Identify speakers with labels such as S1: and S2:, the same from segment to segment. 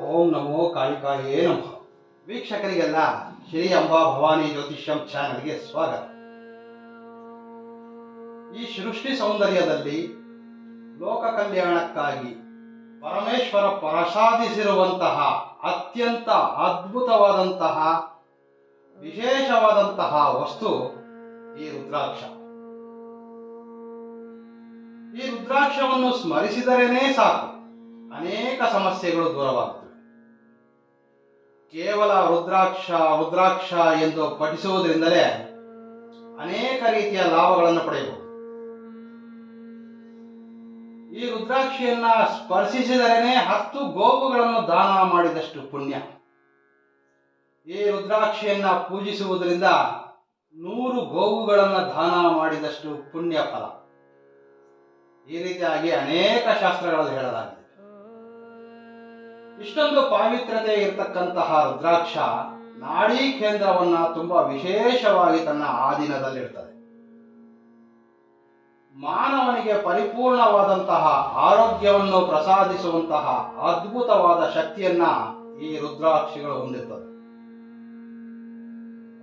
S1: ಓಂ ನಮೋ ಕಾಳಿಕಾಯೇ ನಮಃ. ವೀಕ್ಷಕರಿಗೆಲ್ಲ ಶ್ರೀ ಅಂಬಾ ಭವಾನಿ ಜ್ಯೋತಿಷ್ಯಂ ಚಾನಲ್ಗೆ ಸ್ವಾಗತ. ಈ ಸೃಷ್ಟಿ ಸೌಂದರ್ಯದಲ್ಲಿ ಲೋಕ ಕಲ್ಯಾಣಕ್ಕಾಗಿ ಪರಮೇಶ್ವರ ಪ್ರಸಾದಿಸಿರುವಂತಹ ಅತ್ಯಂತ ಅದ್ಭುತವಾದಂತಹ ವಿಶೇಷವಾದಂತಹ ವಸ್ತು ಈ ರುದ್ರಾಕ್ಷ. ಈ ರುದ್ರಾಕ್ಷವನ್ನು ಸ್ಮರಿಸಿದರೇನೇ ಸಾಕು. ಅನೇಕ ಸಮಸ್ಯೆಗಳು ದೂರವಾಗುತ್ತವೆ ಕೇವಲ ರುದ್ರಾಕ್ಷ ರುದ್ರಾಕ್ಷ ಎಂದು ಪಠಿಸುವುದರಿಂದಲೇ ಅನೇಕ ರೀತಿಯ ಲಾಭಗಳನ್ನು ಪಡೆಯಬಹುದು. ಈ ರುದ್ರಾಕ್ಷಿಯನ್ನ ಸ್ಪರ್ಶಿಸಿದರೇನೆ ಹತ್ತು ಗೋವುಗಳನ್ನು ದಾನ ಮಾಡಿದಷ್ಟು ಪುಣ್ಯ. ಈ ರುದ್ರಾಕ್ಷಿಯನ್ನ ಪೂಜಿಸುವುದರಿಂದ ನೂರು ಗೋವುಗಳನ್ನು ದಾನ ಮಾಡಿದಷ್ಟು ಪುಣ್ಯ ಫಲ ಈ ರೀತಿಯಾಗಿ ಅನೇಕ ಶಾಸ್ತ್ರಗಳಲ್ಲಿ ಹೇಳಲಾಗಿದೆ. ಇಷ್ಟೊಂದು ಪಾವಿತ್ರತೆ ಇರತಕ್ಕಂತಹ ರುದ್ರಾಕ್ಷ ನಾಡಿ ಕೇಂದ್ರವನ್ನ ತುಂಬಾ ವಿಶೇಷವಾಗಿ ತನ್ನ ಆಧೀನದಲ್ಲಿರ್ತದೆ ಮಾನವನಿಗೆ ಪರಿಪೂರ್ಣವಾದಂತಹ ಆರೋಗ್ಯವನ್ನು ಪ್ರಸಾದಿಸುವಂತಹ ಅದ್ಭುತವಾದ ಶಕ್ತಿಯನ್ನ ಈ ರುದ್ರಾಕ್ಷಿಗಳು ಹೊಂದಿರ್ತದೆ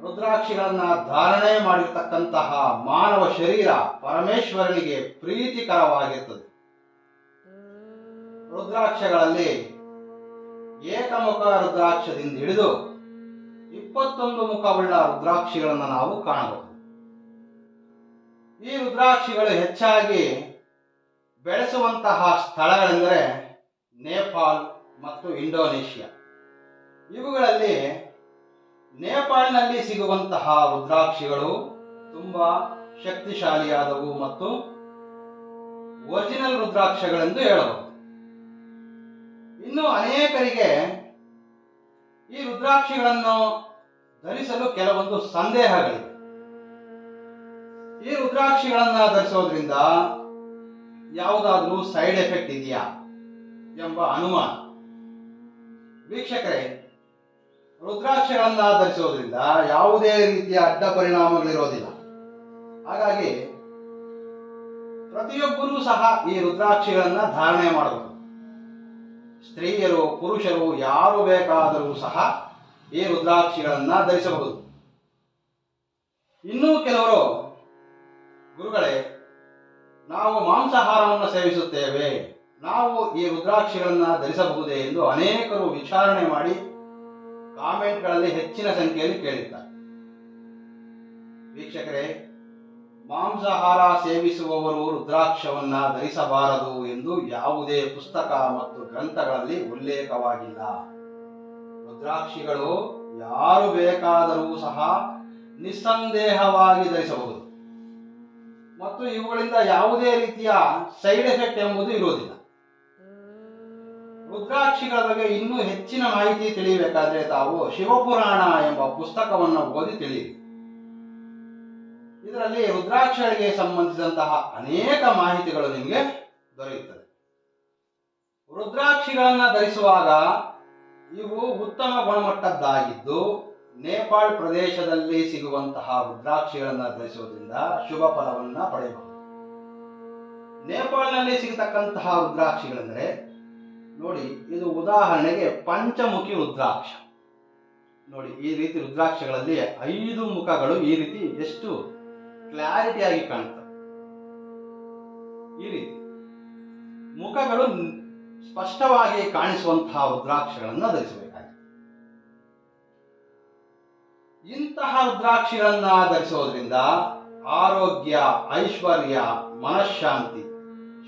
S1: ರುದ್ರಾಕ್ಷಿಗಳನ್ನ ಧಾರಣೆ ಮಾಡಿರ್ತಕ್ಕಂತಹ ಮಾನವ ಶರೀರ ಪರಮೇಶ್ವರನಿಗೆ ಪ್ರೀತಿಕರವಾಗಿರ್ತದೆ. ರುದ್ರಾಕ್ಷಗಳಲ್ಲಿ ಏಕಮುಖ ರುದ್ರಾಕ್ಷದಿಂದ ಹಿಡಿದು ಇಪ್ಪತ್ತೊಂದು ಮುಖವುಳ್ಳ ರುದ್ರಾಕ್ಷಿಗಳನ್ನು ನಾವು ಕಾಣಬಹುದು. ಈ ರುದ್ರಾಕ್ಷಿಗಳು ಹೆಚ್ಚಾಗಿ ಬೆಳೆಸುವಂತಹ ಸ್ಥಳಗಳೆಂದರೆ ನೇಪಾಲ್ ಮತ್ತು ಇಂಡೋನೇಷ್ಯಾ. ಇವುಗಳಲ್ಲಿ ನೇಪಾಳಿನಲ್ಲಿ ಸಿಗುವಂತಹ ರುದ್ರಾಕ್ಷಿಗಳು ತುಂಬ ಶಕ್ತಿಶಾಲಿಯಾದವು ಮತ್ತು ಒರಿಜಿನಲ್ ರುದ್ರಾಕ್ಷಗಳೆಂದು ಹೇಳಬಹುದು. ಇನ್ನು ಅನೇಕರಿಗೆ ಈ ರುದ್ರಾಕ್ಷಿಗಳನ್ನು ಧರಿಸಲು ಕೆಲವೊಂದು ಸಂದೇಹಗಳಿವೆ. ಈ ರುದ್ರಾಕ್ಷಿಗಳನ್ನ ಧರಿಸೋದ್ರಿಂದ ಯಾವುದಾದ್ರೂ ಸೈಡ್ ಎಫೆಕ್ಟ್ ಇದೆಯಾ ಎಂಬ ಅನುಮಾನ. ವೀಕ್ಷಕರೇ, ರುದ್ರಾಕ್ಷಗಳನ್ನ ಧರಿಸೋದ್ರಿಂದ ಯಾವುದೇ ರೀತಿಯ ಅಡ್ಡ ಪರಿಣಾಮಗಳಿರೋದಿಲ್ಲ. ಹಾಗಾಗಿ ಪ್ರತಿಯೊಬ್ಬರೂ ಸಹ ಈ ರುದ್ರಾಕ್ಷಿಗಳನ್ನ ಧಾರಣೆ ಮಾಡಬಹುದು ಸ್ತ್ರೀಯರು, ಪುರುಷರು ಯಾರು ಬೇಕಾದರೂ ಸಹ ಈ ರುದ್ರಾಕ್ಷಿಗಳನ್ನು ಧರಿಸಬಹುದು. ಇನ್ನೂ ಕೆಲವರು, ಗುರುಗಳೇ, ನಾವು ಮಾಂಸಾಹಾರವನ್ನು ಸೇವಿಸುತ್ತೇವೆ. ನಾವು ಈ ರುದ್ರಾಕ್ಷಿಗಳನ್ನು ಧರಿಸಬಹುದೇ ಎಂದು ಅನೇಕರು ವಿಚಾರಣೆ ಮಾಡಿ ಕಾಮೆಂಟ್ಗಳಲ್ಲಿ ಹೆಚ್ಚಿನ ಸಂಖ್ಯೆಯಲ್ಲಿ ಕೇಳಿದ್ದಾರೆ. ವೀಕ್ಷಕರೇ ಮಾಂಸಾಹಾರ ಸೇವಿಸುವವರು ರುದ್ರಾಕ್ಷವನ್ನ ಧರಿಸಬಾರದು ಎಂದು ಯಾವುದೇ ಪುಸ್ತಕ ಮತ್ತು ಗ್ರಂಥಗಳಲ್ಲಿ ಉಲ್ಲೇಖವಾಗಿಲ್ಲ. ರುದ್ರಾಕ್ಷಿಗಳು ಯಾರು ಬೇಕಾದರೂ ಸಹ ನಿಸ್ಸಂದೇಹವಾಗಿ ಧರಿಸಬಹುದು. ಮತ್ತು ಇವುಗಳಿಂದ ಯಾವುದೇ ರೀತಿಯ ಸೈಡ್ ಎಫೆಕ್ಟ್ ಎಂಬುದು ಇರುವುದಿಲ್ಲ. ರುದ್ರಾಕ್ಷಿಗಳ ಬಗ್ಗೆ ಇನ್ನೂ ಹೆಚ್ಚಿನ ಮಾಹಿತಿ ತಿಳಿಯಬೇಕಾದರೆ ತಾವು ಶಿವಪುರಾಣ ಎಂಬ ಪುಸ್ತಕವನ್ನು ಓದಿ ತಿಳಿಯಿರಿ. ಇದರಲ್ಲಿ ರುದ್ರಾಕ್ಷರಿಗೆ ಸಂಬಂಧಿಸಿದಂತಹ ಅನೇಕ ಮಾಹಿತಿಗಳು ನಿಮಗೆ ದೊರೆಯುತ್ತದೆ. ರುದ್ರಾಕ್ಷಿಗಳನ್ನು ಧರಿಸುವಾಗ ಇವು ಉತ್ತಮ ಗುಣಮಟ್ಟದ್ದಾಗಿದ್ದು ನೇಪಾಳ್ ಪ್ರದೇಶದಲ್ಲಿ ಸಿಗುವಂತಹ ರುದ್ರಾಕ್ಷಿಗಳನ್ನು ಧರಿಸುವುದರಿಂದ ಶುಭ ಫಲವನ್ನ ಪಡೆಯಬಹುದು. ನೇಪಾಳನಲ್ಲಿ ಸಿಗತಕ್ಕಂತಹ ರುದ್ರಾಕ್ಷಿಗಳೆಂದರೆ ನೋಡಿ, ಇದು ಉದಾಹರಣೆಗೆ ಪಂಚಮುಖಿ ರುದ್ರಾಕ್ಷ. ನೋಡಿ, ಈ ರೀತಿ ರುದ್ರಾಕ್ಷಗಳಲ್ಲಿ ಐದು ಮುಖಗಳು ಈ ರೀತಿ ಎಷ್ಟು ಕ್ಲಾರಿಟಿಯಾಗಿ ಕಾಣ್ತವೆ. ಈ ರೀತಿ ಮುಖಗಳು ಸ್ಪಷ್ಟವಾಗಿ ಕಾಣಿಸುವಂತಹ ರುದ್ರಾಕ್ಷಗಳನ್ನು ಧರಿಸಬೇಕಾಗಿದೆ. ಇಂತಹ ರುದ್ರಾಕ್ಷಿಗಳನ್ನ ಧರಿಸೋದ್ರಿಂದ ಆರೋಗ್ಯ, ಐಶ್ವರ್ಯ, ಮನಃಶಾಂತಿ,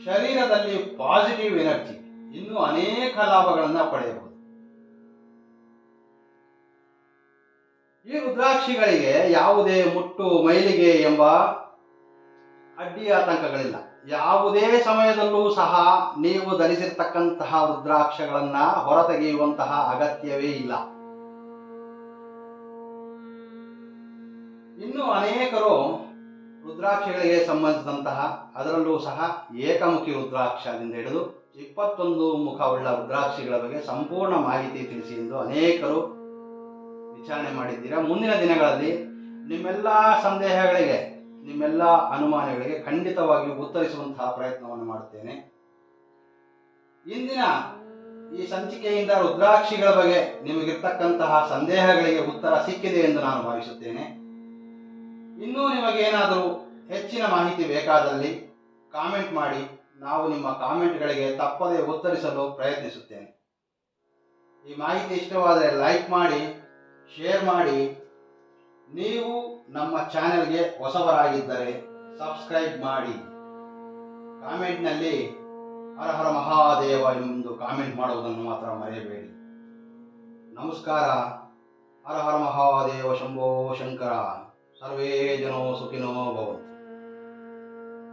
S1: ಶರೀರದಲ್ಲಿ ಪಾಸಿಟಿವ್ ಎನರ್ಜಿ ಇನ್ನೂ ಅನೇಕ ಲಾಭಗಳನ್ನು ಪಡೆಯಬಹುದು. ಈ ರುದ್ರಾಕ್ಷಿಗಳಿಗೆ ಯಾವುದೇ ಮುಟ್ಟು ಮೈಲಿಗೆ ಎಂಬ ಅಡ್ಡಿ ಆತಂಕಗಳಿಲ್ಲ. ಯಾವುದೇ ಸಮಯದಲ್ಲೂ ಸಹ ನೀವು ಧರಿಸಿರ್ತಕ್ಕಂತಹ ರುದ್ರಾಕ್ಷಗಳನ್ನ ಹೊರತೆಗೆಯುವಂತಹ ಅಗತ್ಯವೇ ಇಲ್ಲ. ಇನ್ನು ಅನೇಕರು ರುದ್ರಾಕ್ಷಿಗಳಿಗೆ ಸಂಬಂಧಿಸಿದಂತಹ ಅದರಲ್ಲೂ ಸಹ ಏಕಮುಖಿ ರುದ್ರಾಕ್ಷದಿಂದ ಹಿಡಿದು ಇಪ್ಪತ್ತೊಂದು ಮುಖವುಳ್ಳ ರುದ್ರಾಕ್ಷಿಗಳ ಬಗ್ಗೆ ಸಂಪೂರ್ಣ ಮಾಹಿತಿ ತಿಳಿಸಿ ಎಂದು ಅನೇಕರು ವಿಚಾರಣೆ ಮಾಡಿದ್ದೀರಾ? ಮುಂದಿನ ದಿನಗಳಲ್ಲಿ ನಿಮ್ಮೆಲ್ಲ ಸಂದೇಹಗಳಿಗೆ, ನಿಮ್ಮೆಲ್ಲ ಅನುಮಾನಗಳಿಗೆ ಖಂಡಿತವಾಗಿಯೂ ಉತ್ತರಿಸುವಂತಹ ಪ್ರಯತ್ನವನ್ನು ಮಾಡುತ್ತೇನೆ. ಇಂದಿನ ಈ ಸಂಚಿಕೆಯಿಂದ ರುದ್ರಾಕ್ಷಿಗಳ ಬಗ್ಗೆ ನಿಮಗಿರ್ತಕ್ಕಂತಹ ಸಂದೇಹಗಳಿಗೆ ಉತ್ತರ ಸಿಕ್ಕಿದೆ ಎಂದು ನಾನು ಭಾವಿಸುತ್ತೇನೆ. ಇನ್ನೂ ನಿಮಗೇನಾದರೂ ಹೆಚ್ಚಿನ ಮಾಹಿತಿ ಬೇಕಾದಲ್ಲಿ ಕಾಮೆಂಟ್ ಮಾಡಿ, ನಾವು ನಿಮ್ಮ ಕಾಮೆಂಟ್ಗಳಿಗೆ ತಪ್ಪದೇ ಉತ್ತರಿಸಲು ಪ್ರಯತ್ನಿಸುತ್ತೇನೆ. ಈ ಮಾಹಿತಿ ಇಷ್ಟವಾದರೆ ಲೈಕ್ ಮಾಡಿ ಶೇರ್ ಮಾಡಿ. ನೀವು ನಮ್ಮ ಚಾನೆಲ್ಗೆ ಹೊಸಬರಾಗಿದ್ದರೆ ಸಬ್ಸ್ಕ್ರೈಬ್ ಮಾಡಿ. ಕಾಮೆಂಟ್ನಲ್ಲಿ ಹರ ಹರ ಮಹಾದೇವ ಎಂದು ಕಾಮೆಂಟ್ ಮಾಡುವುದನ್ನು ಮಾತ್ರ ಮರೆಯಬೇಡಿ. ನಮಸ್ಕಾರ. ಹರ ಹರ ಮಹಾದೇವ, ಶಂಭೋ ಶಂಕರ. ಸರ್ವೇ ಜನೋ ಸುಖಿನೋ ಭವಂತು.